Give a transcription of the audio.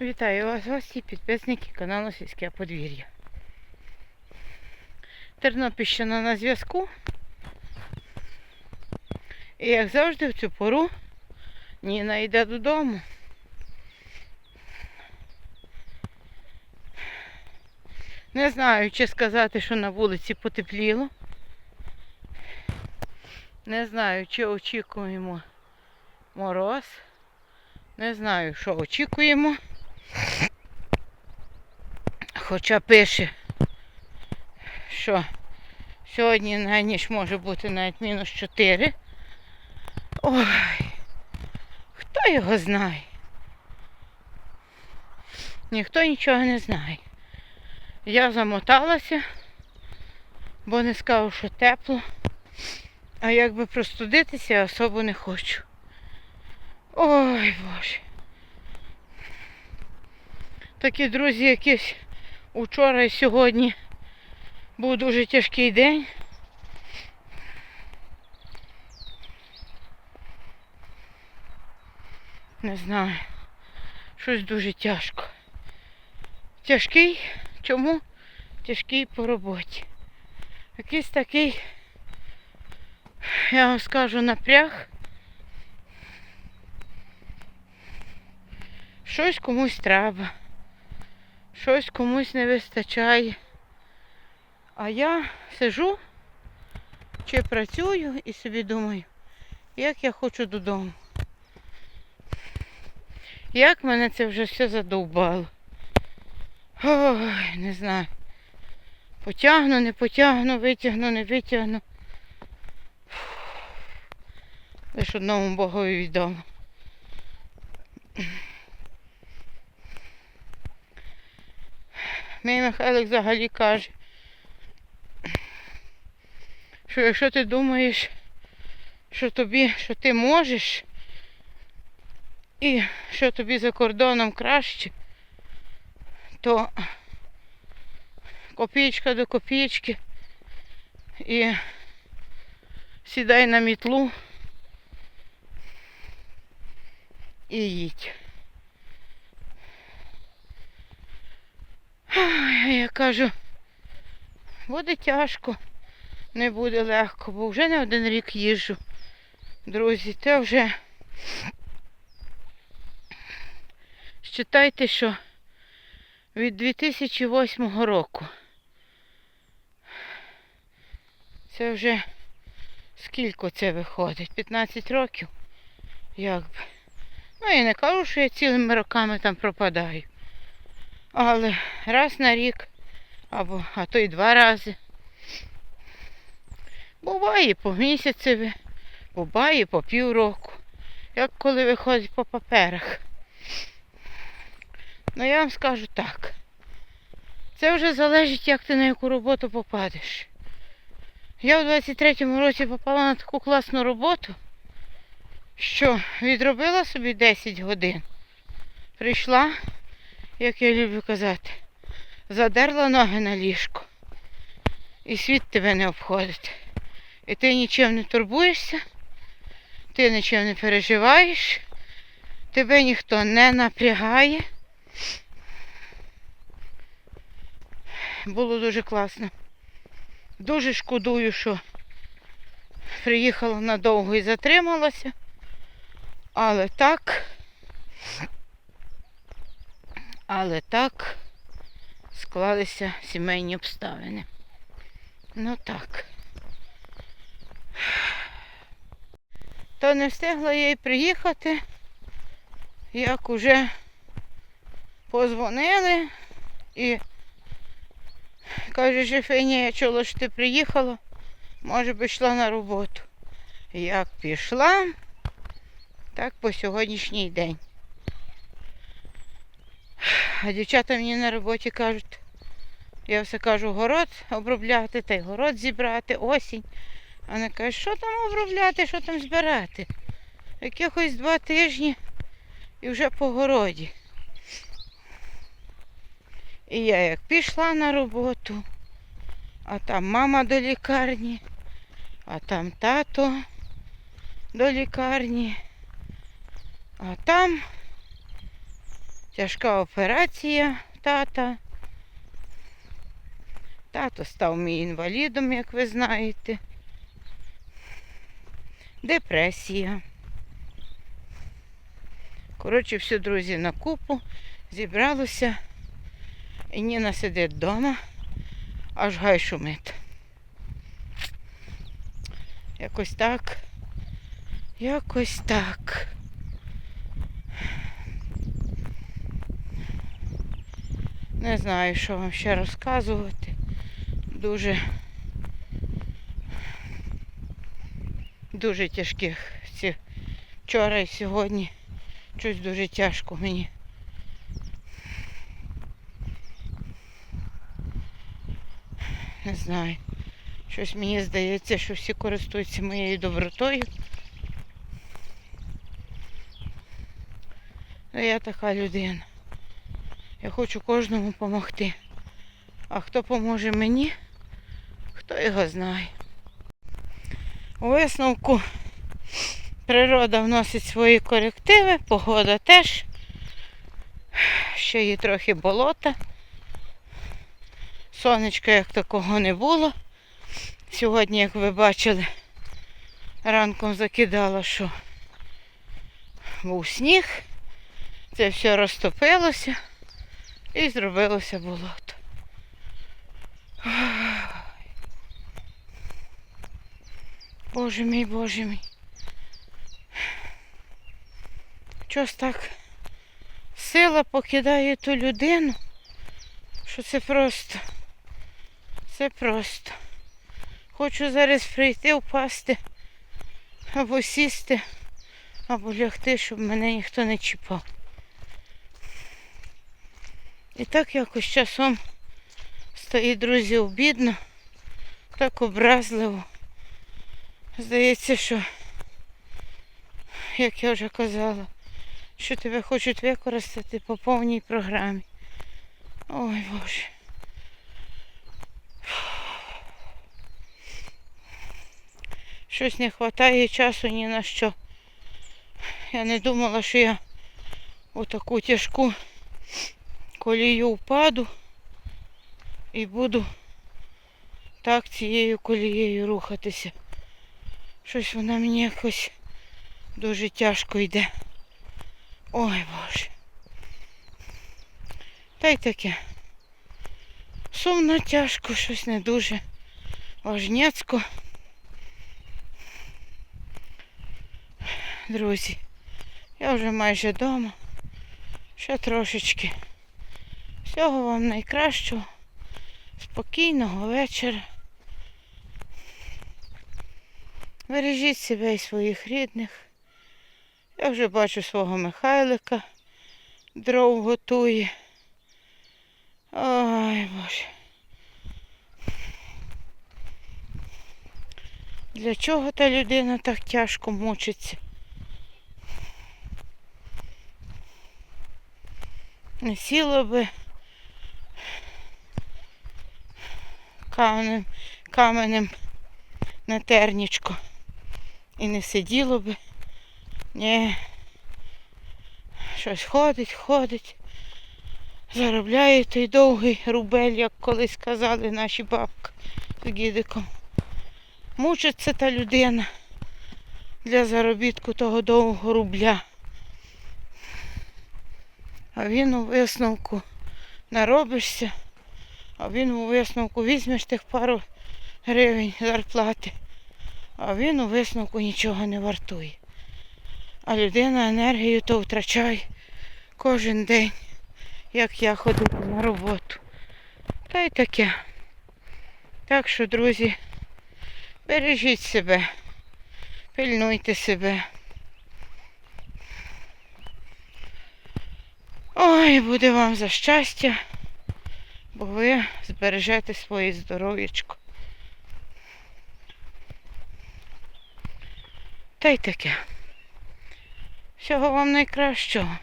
Вітаю вас, гості, підписники каналу Сільське подвір'я. Тернопільщина на зв'язку. І як завжди в цю пору Ніна йде додому. Не знаю, чи сказати, що на вулиці потепліло. Не знаю, чи очікуємо мороз. Не знаю, що очікуємо. Хоча пише, що сьогодні на ніч може бути навіть мінус 4. Ой, хто його знає? Ніхто нічого не знає. Я замоталася, бо не сказав, що тепло. А якби простудитися, я особо не хочу. Ой, Боже. Такі друзі, якісь учора і сьогодні був дуже тяжкий день. Не знаю. Щось дуже тяжко. Тяжкий? Чому? Тяжкий по роботі. Якийсь такий, я вам скажу, напряг. Щось комусь треба, щось комусь не вистачає. А я сижу чи працюю і собі думаю, як я хочу додому. Як мене це вже все задовбало. Ой, не знаю. Потягну, не потягну, витягну, не витягну. Лиш одному Богові відомо. Мій Михайлик взагалі каже, що якщо ти думаєш, що тобі, що ти можеш, і що тобі за кордоном краще, то копійка до копійки і сідай на мітлу і їдь. Я кажу, буде тяжко, не буде легко, бо вже не один рік їжджу. Друзі, це вже считайте, що від 2008 року. Це вже скільки це виходить? 15 років? Як би. Ну я не кажу, що я цілими роками там пропадаю. Але раз на рік, або а то й два рази. Буває по місяцеві, буває по півроку. Як коли виходить по паперах. Ну я вам скажу так. Це вже залежить, як ти на яку роботу попадеш. Я в 23-му році попала на таку класну роботу, що відробила собі 10 годин. Прийшла, як я люблю казати, задерла ноги на ліжко. І світ тебе не обходить. І ти нічим не турбуєшся, ти нічим не переживаєш, тебе ніхто не напрягає. Було дуже класно. Дуже шкодую, що приїхала надовго і затрималася. Але так, але так склалися сімейні обставини. Ну так. То не встигла я й приїхати, як уже позвонили і каже, Жефеня, я чула, що ти приїхала, може би йшла на роботу. Як пішла, так по сьогоднішній день. А дівчата мені на роботі кажуть, я все кажу, город обробляти, та й город зібрати, осінь. А вони кажуть, що там обробляти, що там збирати? Якихось два тижні і вже по городі. І я як пішла на роботу, а там мама до лікарні, а там тато до лікарні, а там Тяжка операція тата. Тато став мій інвалідом, як ви знаєте. Депресія. Коротше, все, друзі, на купу зібралося. І Ніна сидить вдома, аж гай шумить. Якось так. Якось так. Не знаю, що вам ще розказувати. Дуже дуже тяжких ці вчора і сьогодні. Щось дуже тяжко мені. Не знаю. Щось мені здається, що всі користуються моєю добротою. Ну, я така людина. Я хочу кожному допомогти. А хто поможе мені, хто його знає. У висновку природа вносить свої корективи, погода теж. Ще є трохи болота. Сонечка як такого не було. Сьогодні, як ви бачили, ранком закидало, що був сніг. Це все розтопилося і зробилося болото. Боже мій, боже мій. Щось так сила покидає ту людину, що це просто. Це просто. Хочу зараз прийти, впасти, або сісти, або лягти, щоб мене ніхто не чіпав. І так якось часом стає, друзі, обідно, так образливо. Здається, що, як я вже казала, що тебе хочуть використати по повній програмі. Ой Боже. Щось не вистачає часу ні на що. Я не думала, що я у таку тяжку колію впаду і буду так цією колією рухатися. Щось вона мені якось дуже тяжко йде. Ой Боже. Та й таке. Сумно, тяжко, щось не дуже важнецько. Друзі, я вже майже вдома. Ще трошечки. Всього вам найкращого. Спокійного вечора. Бережіть себе і своїх рідних. Я вже бачу свого Михайлика. Дров готує. Ой, Боже. Для чого та людина так тяжко мучиться? Не сіло би каменем, каменем на тернічку. І не сиділо би. Ні. Щось ходить, ходить. Заробляє той довгий рубель, як колись казали наші бабки з гідиком. Мучиться та людина для заробітку того довгого рубля. А він у висновку наробишся, а він у висновку візьмеш тих пару гривень зарплати, а він у висновку нічого не вартує. А людина енергію то втрачає кожен день, як я ходила на роботу. Та й таке. Так що, друзі, бережіть себе, пильнуйте себе. Ой, буде вам за щастя, ви збережете своє здоров'ячко. Та й таке. Всього вам найкращого.